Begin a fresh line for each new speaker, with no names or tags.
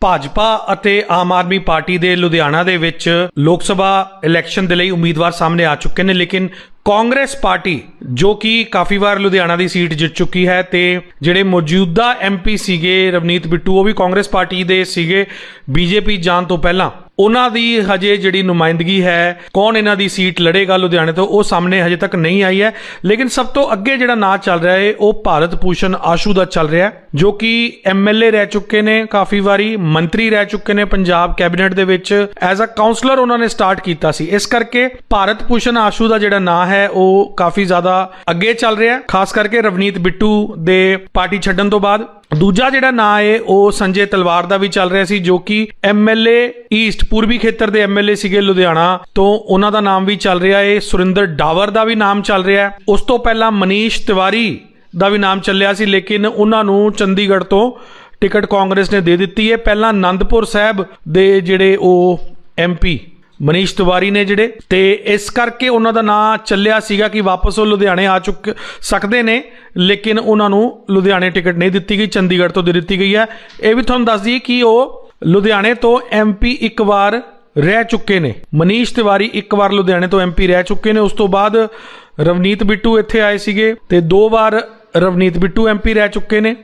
ਭਾਜਪਾ ਅਤੇ ਆਮ ਆਦਮੀ ਪਾਰਟੀ ਦੇ ਲੁਧਿਆਣਾ ਦੇ ਵਿੱਚ ਲੋਕ ਸਭਾ ਇਲੈਕਸ਼ਨ ਦੇ ਲਈ ਉਮੀਦਵਾਰ ਸਾਹਮਣੇ ਆ ਚੁੱਕੇ ਨੇ, ਲੇਕਿਨ ਕਾਂਗਰਸ ਪਾਰਟੀ, ਜੋ ਕਿ ਕਾਫੀ ਵਾਰ ਲੁਧਿਆਣਾ ਦੀ ਸੀਟ ਜਿੱਤ ਚੁੱਕੀ ਹੈ ਤੇ ਜਿਹੜੇ ਮੌਜੂਦਾ ਐਮਪੀ ਸੀਗੇ ਰਵਨੀਤ ਬਿੱਟੂ, ਉਹ ਵੀ ਕਾਂਗਰਸ ਪਾਰਟੀ ਦੇ ਸੀਗੇ। ਬੀਜੇਪੀ ਜਾਣ ਤੋਂ ਪਹਿਲਾਂ ਉਹਨਾਂ ਦੀ ਹਜੇ ਜਿਹੜੀ ਨੁਮਾਇੰਦਗੀ ਹੈ, ਕੌਣ ਇਹਨਾਂ ਦੀ ਸੀਟ ਲੜੇਗਾ ਲੁਧਿਆਣੇ ਤੋਂ, ਉਹ ਸਾਹਮਣੇ ਹਜੇ ਤੱਕ ਨਹੀਂ ਆਈ ਹੈ। ਲੇਕਿਨ ਸਭ ਤੋਂ ਅੱਗੇ ਜਿਹੜਾ ਨਾਂ ਚੱਲ ਰਿਹਾ ਹੈ, ਉਹ ਭਾਰਤ ਭੂਸ਼ਣ ਆਸ਼ੂ ਦਾ ਚੱਲ ਰਿਹਾ ਹੈ, ਜੋ ਕਿ ਐਮਐਲਏ ਰਹਿ ਚੁੱਕੇ ਨੇ ਕਾਫੀ ਵਾਰੀ, ਮੰਤਰੀ ਰਹਿ ਚੁੱਕੇ ਨੇ ਪੰਜਾਬ ਕੈਬਨਿਟ ਦੇ ਵਿੱਚ, ਐਜ਼ ਅ ਕਾਉਂਸਲਰ ਉਹਨਾਂ ਨੇ ਸਟਾਰਟ ਕੀਤਾ ਸੀ। ਇਸ ਕਰਕੇ ਭਾਰਤ ਭੂਸ਼ਣ ਆਸ਼ੂ ਦਾ ਜਿਹੜਾ ਨਾਂ ਹੈ, ਉਹ ਕਾਫੀ ਜ਼ਿਆਦਾ ਅੱਗੇ ਚੱਲ ਰਿਹਾ ਹੈ, ਖਾਸ ਕਰਕੇ ਰਵਨੀਤ ਬਿੱਟੂ ਦੇ ਪਾਰਟੀ ਛੱਡਣ ਤੋਂ ਬਾਅਦ। ਦੂਜਾ ਜਿਹੜਾ ਨਾਂ ਹੈ ਉਹ ਸੰਜੇ ਤਲਵਾਰ ਦਾ ਵੀ ਚੱਲ ਰਿਹਾ ਸੀ, ਜੋ ਕਿ ਐਮਐਲਏ ਈਸਟ ਪੂਰਬੀ ਖੇਤਰ ਦੇ ਐਮਐਲਏ ਸੀਗੇ ਲੁਧਿਆਣਾ ਤੋਂ। ਉਹਨਾਂ ਦਾ ਨਾਮ ਵੀ ਚੱਲ ਰਿਹਾ ਹੈ ਸੁਰਿੰਦਰ ਡਾਵਰ ਦਾ ਵੀ ਨਾਮ ਚੱਲ ਰਿਹਾ ਹੈ। ਉਸ ਤੋਂ ਪਹਿਲਾਂ ਮਨੀਸ਼ ਤਿਵਾਰੀ ਦਾ ਵੀ ਨਾਮ ਚੱਲਿਆ ਸੀ, ਲੇਕਿਨ ਉਹਨਾਂ ਨੂੰ ਚੰਡੀਗੜ੍ਹ ਤੋਂ ਟਿਕਟ ਕਾਂਗਰਸ ਨੇ ਦੇ ਦਿੱਤੀ ਹੈ ਪਹਿਲਾਂ ਆਨੰਦਪੁਰ ਸਾਹਿਬ ਦੇ ਜਿਹੜੇ ਉਹ ਐਮਪੀ ਮਨੀਸ਼ ਤਿਵਾਰੀ ਨੇ ਜਿਹੜੇ ਤੇ ਇਸ ਕਰਕੇ ਉਹਨਾਂ ਦਾ ਨਾਂ ਚੱਲਿਆ ਸੀਗਾ ਕਿ ਵਾਪਸ ਉਹ ਲੁਧਿਆਣੇ ਆ ਚੁੱਕ ਸਕਦੇ ਨੇ, ਲੇਕਿਨ ਉਹਨਾਂ ਨੂੰ ਲੁਧਿਆਣੇ ਟਿਕਟ ਨਹੀਂ ਦਿੱਤੀ ਗਈ, ਚੰਡੀਗੜ੍ਹ ਤੋਂ ਦੇ ਦਿੱਤੀ ਗਈ ਹੈ। ਇਹ ਵੀ ਤੁਹਾਨੂੰ ਦੱਸ ਦਈਏ ਕਿ ਉਹ ਲੁਧਿਆਣੇ ਤੋਂ ਐਮਪੀ ਇੱਕ ਵਾਰ ਰਹਿ ਚੁੱਕੇ ਨੇ। ਮਨੀਸ਼ ਤਿਵਾਰੀ ਇੱਕ ਵਾਰ ਲੁਧਿਆਣੇ ਤੋਂ ਐਮਪੀ ਰਹਿ ਚੁੱਕੇ ਨੇ। ਉਸ ਤੋਂ ਬਾਅਦ ਰਵਨੀਤ ਬਿੱਟੂ ਇੱਥੇ ਆਏ ਸੀਗੇ ਤੇ ਦੋ ਵਾਰ ਰਵਨੀਤ ਬਿੱਟੂ ਐਮਪੀ ਰਹਿ ਚੁੱਕੇ ਨੇ।